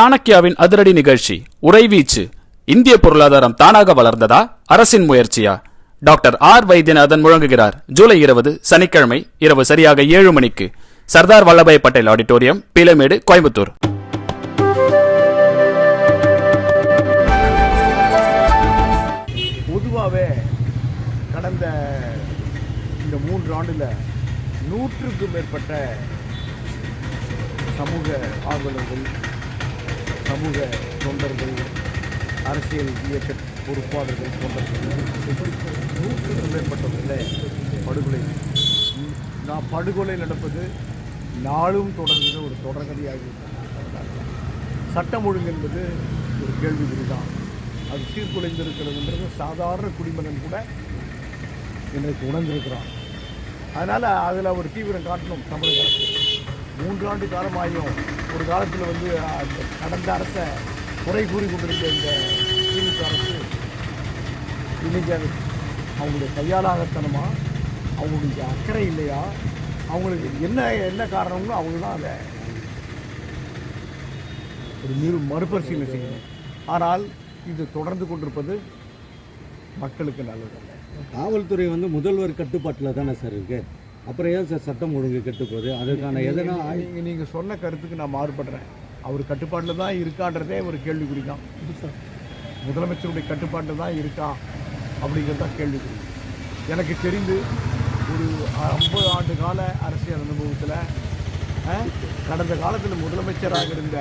சாணக்கியாவின் அதிரடி நிகழ்ச்சி உறைவீச்சு இந்திய பொருளாதாரம் தானாக வளர்ந்ததா? அரசின் முயற்சியா? டாக்டர் ஆர் வைத்தியநாதன் முழங்குகிறார். ஜூலை இருபது சனிக்கிழமை இரவு சரியாக ஏழு மணிக்கு. சர்தார் வல்லபாய் பட்டேல் ஆடிட்டோரியம் பீலமேடு கோயம்புத்தூர். பொதுவாகவே கடந்த இந்த மூன்று ஆண்டில் நூற்றுக்கும் மேற்பட்ட சமூக ஆர்வலர்கள் சமூக தொண்டர்கள் அரசியல் இயக்க பொறுப்பாளர்கள் தொண்டர்கள் நூற்றுக்கும் மேற்பட்டவர்களில் படுகொலை. நான் படுகொலை நடப்பது நாளும் தொடர்கிற ஒரு தொடர்கதையாக சட்டம் ஒழுங்கு என்பது ஒரு கேள்விக்குறி தான் அது சீர்குலைந்திருக்கிறதுன்றது சாதாரண குடிமகன் கூட இன்றைக்கு உணர்ந்திருக்கிறான். அதனால் அதில் ஒரு தீவிரம் காட்டணும் தமிழக அரசு. மூன்றாண்டு காலமாயும் ஒரு காலத்தில் வந்து அந்த கடந்த அரசை குறை கூறி கொண்டிருந்த இந்த திமுக அரசு இன்னைக்கு அது அவங்களுடைய கையாளாகத்தனமா அவங்களுடைய அக்கறை இல்லையா அவங்களுக்கு என்ன என்ன காரணம்னு அவங்க தான் அதை ஒரு மீறு மறுபரிசீலனை செய்யணும். ஆனால் இது தொடர்ந்து கொண்டிருப்பது மக்களுக்கு நல்லதல்ல. காவல்துறை வந்து முதல்வர் கட்டுப்பாட்டில் தானே சார் இருக்குது அப்புறம் ஏன் சார் சட்டம் ஒழுங்கு கெட்டு போகுது? அதுக்கான எதனா நீங்கள் நீங்கள் சொன்ன கருத்துக்கு நான் மாறுபடுறேன். அவர் கட்டுப்பாட்டில் தான் இருக்கான்றதே ஒரு கேள்விக்குறி தான். முதலமைச்சருடைய கட்டுப்பாட்டில் தான் இருக்கா? அப்படிங்கிறது தான் கேள்விக்குறி. எனக்கு தெரிந்து ஒரு ஐம்பது ஆண்டு கால அரசியல் அனுபவத்தில் கடந்த காலத்தில் முதலமைச்சராக இருந்த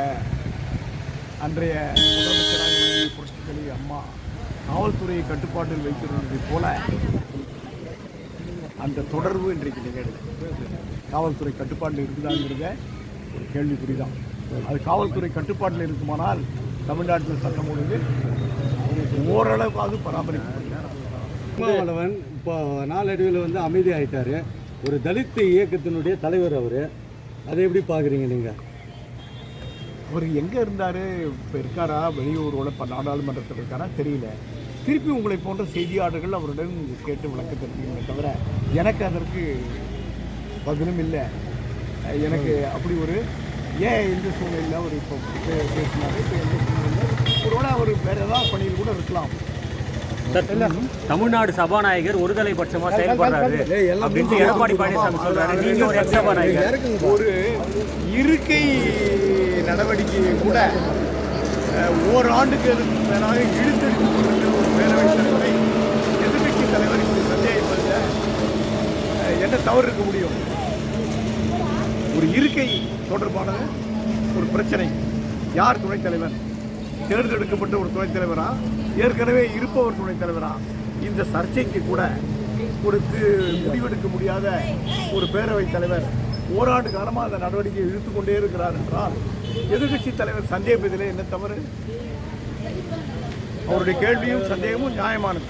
அன்றைய முதலமைச்சராக இருந்த புரட்சித் தலைவி அம்மா காவல்துறையை கட்டுப்பாட்டில் வைத்திருந்ததை போல அந்த தொடர்பு இன்றைக்கு நிகழ்வு காவல்துறை கட்டுப்பாட்டில் இருக்குதாங்கிறத ஒரு கேள்விக்குறி தான் அது காவல்துறை கட்டுப்பாட்டில் இருக்குமானால் தமிழ்நாட்டில் சட்டம் ஒழுங்கு ஓரளவுக்காவது பராமரிக்கப்படுகிறது திருமாவளவன் இப்போ நாளடைவில் வந்து அமைதி ஆயிட்டாரு ஒரு தலித் இயக்கத்தினுடைய தலைவர் அவர். அதை எப்படி பார்க்குறீங்க நீங்கள் அவர் எங்கே இருந்தார்? இப்போ இருக்காரா? வெளியூரோட இப்போ நாடாளுமன்றத்தில் இருக்காரா? தெரியல. திருப்பி உங்களை போன்ற செய்தியாளர்கள் அவருடன் கேட்டு விளக்க தெரிஞ்சுக்கணுமே தவிர எனக்கு அதற்கு பதிலும் இல்லை எனக்கு அப்படி ஒரு ஏன் எந்த சூழ்நிலையில் அவர் இப்போ பேசினாரு இப்போ எந்த சூழ்நிலையில் ஒருவேளை அவர் வேறு ஏதாவது பணியில் கூட இருக்கலாம் தமிழ்நாடு சபாநாயகர் ஒருதலை பட்சமா செயல்படுறாரு அப்படின்ட்டு எடப்பாடி பழனிசாமி சொல்றாரு நீங்க ஒரு எக்ஸ் சபாநாயகர் ஒரு இருக்கை நடவடிக்கையை கூட ஓராண்டுக்கு ஓராண்டுக்கு மேலாக இழுத்தெடுக்கப்பட்ட ஒரு பேரவை தலைவரை எதிர்கட்சி தலைவர் இப்படி சந்தேகப்படுத்த என்ன தவறு இருக்க முடியும்? ஒரு இருக்கை தொடர்பான ஒரு பிரச்சனை. யார் துணைத் தலைவர்? தேர்ந்தெடுக்கப்பட்ட ஒரு துணைத் தலைவரா? ஏற்கனவே இருப்பவர் துணைத் தலைவரா? இந்த சர்ச்சைக்கு கூட கொடுத்து முடிவெடுக்க முடியாத ஒரு பேரவைத் தலைவர் ஓராண்டு காலமாக அந்த நடவடிக்கையை இழுத்து கொண்டே இருக்கிறார் என்றால் எதிர்கட்சி தலைவர் சந்தேகப்பதிலே என்ன தவறு? அவருடைய கேள்வியும் சந்தேகமும் நியாயமானது.